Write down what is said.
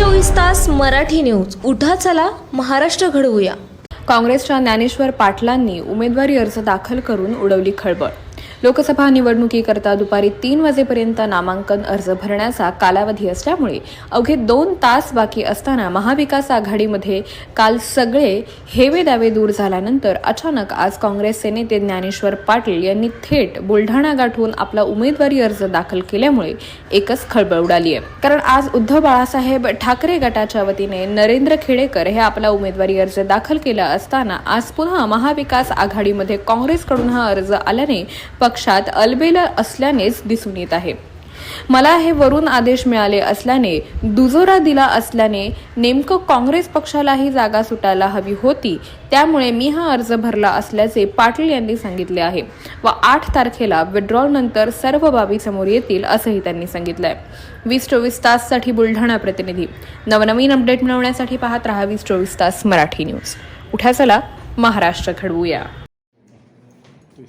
चोवीस तास मराठी न्यूज. उठा चला महाराष्ट्र घडवूया. काँग्रेसच्या ज्ञानेश्वर पाटलांनी उमेदवारी अर्ज दाखल करून उडवली खळबळ लोकसभा निवडणुकीकरता दुपारी तीन वाजेपर्यंत नामांकन अर्ज भरण्याचा कालावधी असल्यामुळे अवघे दोन तास बाकी असताना महाविकास आघाडीमध्ये काल सगळे हेवे दावे दूर झाल्यानंतर अचानक आज काँग्रेसचे नेते ज्ञानेश्वर पाटील यांनी थेट बुलढाणा गाठून आपला उमेदवारी अर्ज दाखल केल्यामुळे एकच खळबळ उडाली आहे कारण आज उद्धव बाळासाहेब ठाकरे गटाच्या वतीने नरेंद्र खेडेकर हे आपला उमेदवारी अर्ज दाखल केला असताना आज पुन्हा महाविकास आघाडीमध्ये काँग्रेसकडून हा अर्ज आल्याने पक्षात अलबेल असल्यानेच दिसून येत आहे. मला हे वरून आदेश मिळाले असल्याने दुजोरा दिला असल्याने नेमकं काँग्रेस पक्षालाही जागा सुटायला हवी होती त्यामुळे मी हा अर्ज भरला असल्याचे पाटील यांनी सांगितले आहे व आठ तारखेला विड्रॉल नंतर सर्व बाबी समोर येतील असंही त्यांनी सांगितलंय. वीस चोवीस ताससाठी बुलढाणा प्रतिनिधी. नवनवीन अपडेट मिळवण्यासाठी पाहत रहा वीस चोवीस तास मराठी न्यूज. उठ्या चला महाराष्ट्र घडवूया.